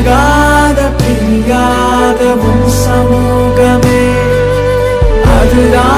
அழகாத பிரியாத உன் சமூகமே அதுதான்